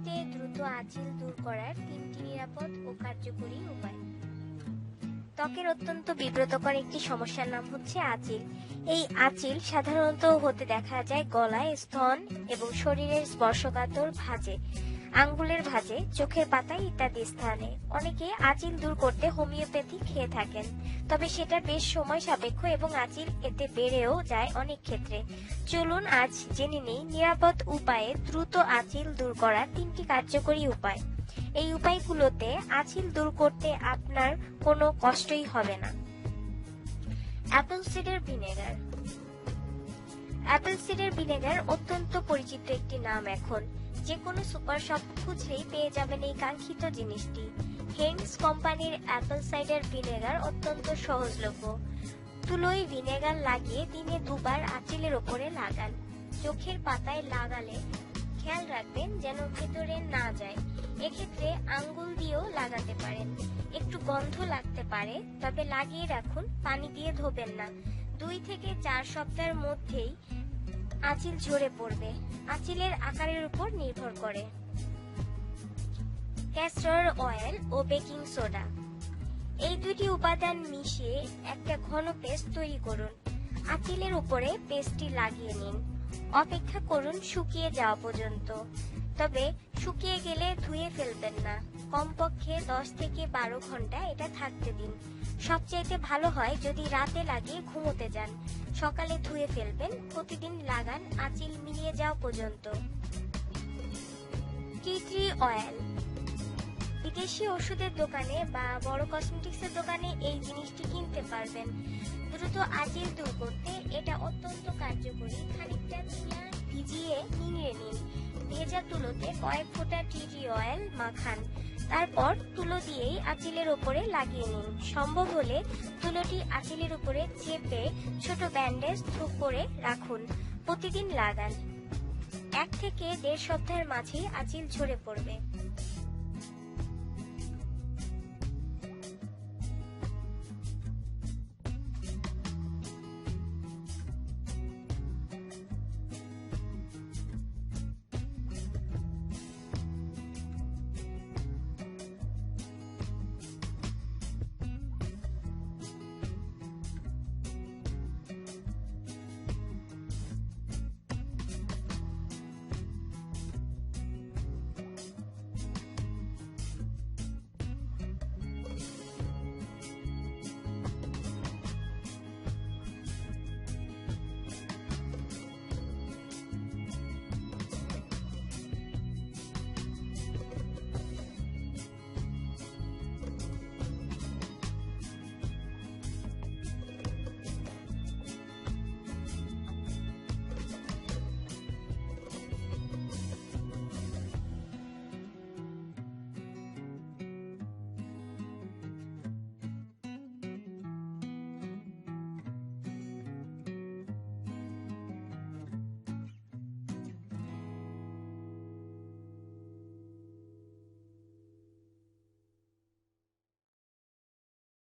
পদ্ধতিতে দ্রুত আঁচিল দূর করার তিনটি নিরাপদ ও কার্যকরী উপায়। ত্বকের অত্যন্ত বিব্রতকর একটি সমস্যার নাম হচ্ছে আঁচিল। এই আঁচিল সাধারণত হতে দেখা যায় গলায় স্তন এবং শরীরের স্পর্শকাতর ভাঁজে। আঙ্গুলের ভাঁজে, চোখের পাতায় ইত্যাদি স্থানে। অনেকে আঁচিল দূর করতে হোমিওপ্যাথি খেয়ে থাকেন। তবে সেটা বেশ সময় সাপেক্ষ এবং আঁচিল এতে বেড়েও যায় অনেক ক্ষেত্রে। চলুন আজ জেনে নিই নিরাপদ উপায়ে দ্রুত আঁচিল দূর করার তিনটি কার্যকরী উপায়। এই উপায়গুলোতে আঁচিল দূর করতে আপনার কোনো কষ্টই হবে না। Apple cider vinegar. Apple cider vinegar অত্যন্ত পরিচিত একটি নাম এখন। যে কোনো সুপার শপ খুঁজলেই পেয়ে যাবেন এই কাঙ্ক্ষিত জিনিসটি। হেন্স কোম্পানির অ্যাপেল সাইডার ভিনেগার অত্যন্ত সহজলভ্য। তুলোয় ভিনেগার লাগিয়ে দিনে দুবার আঁচিলের ওপরে লাগান। চোখের পাতায় লাগালে খেয়াল রাখবেন যেন ভেতরে না যায়। এক্ষেত্রে আঙ্গুল দিয়েও লাগাতে পারেন। একটু গন্ধ লাগতে পারে, তবে লাগিয়ে রাখুন, পানি দিয়ে ধোবেন না। দুই থেকে চার সপ্তাহের মধ্যেই আঁচিল ঝরে পড়বে। আঁচিলের আকারের উপর নির্ভর করে। ক্যাস্টর অয়েল ও বেকিং সোডা। এই দুটি উপাদান মিশিয়ে একটা ঘন পেস্ট তৈরি করুন। আঁচিলের উপরে পেস্টটি লাগিয়ে নিন। অপেক্ষা করুন শুকিয়ে যাওয়া পর্যন্ত। তবে শুকিয়ে গেলে ধুয়ে ফেলবেন না। কমপক্ষে দশ থেকে বারো ঘণ্টা এটা থাকতে দিন। সবচাইতে ভালো হয় যদি রাতে লাগিয়ে ঘুমোতে যান। সকালে ধুয়ে ফেলবেন, প্রতিদিন লাগান, আঁচিল মিলিয়ে যাওয়া পর্যন্ত। Tea oil. বিদেশি ওষুধের দোকানে বা বড় কসমেটিক্সের দোকানে এই জিনিসটি কিনতে পারবেন। দ্রুত আঁচিল দূর করতে এটা অত্যন্ত কার্যকরী। খানিকটা ভিজিয়ে নিংড়ে নিন। ভেজা তুলোতে কয়েক ফোঁটা টিটি অয়েল মাখান। তারপর তুলো দিয়েই আঁচিলের ওপরে লাগিয়ে নিন। সম্ভব হলে তুলোটি আঁচিলের উপরে চেপে ছোট ব্যান্ডেজ করে রাখুন। প্রতিদিন লাগান। এক থেকে দেড় সপ্তাহের মাঝেই আঁচিল ঝরে পড়বে।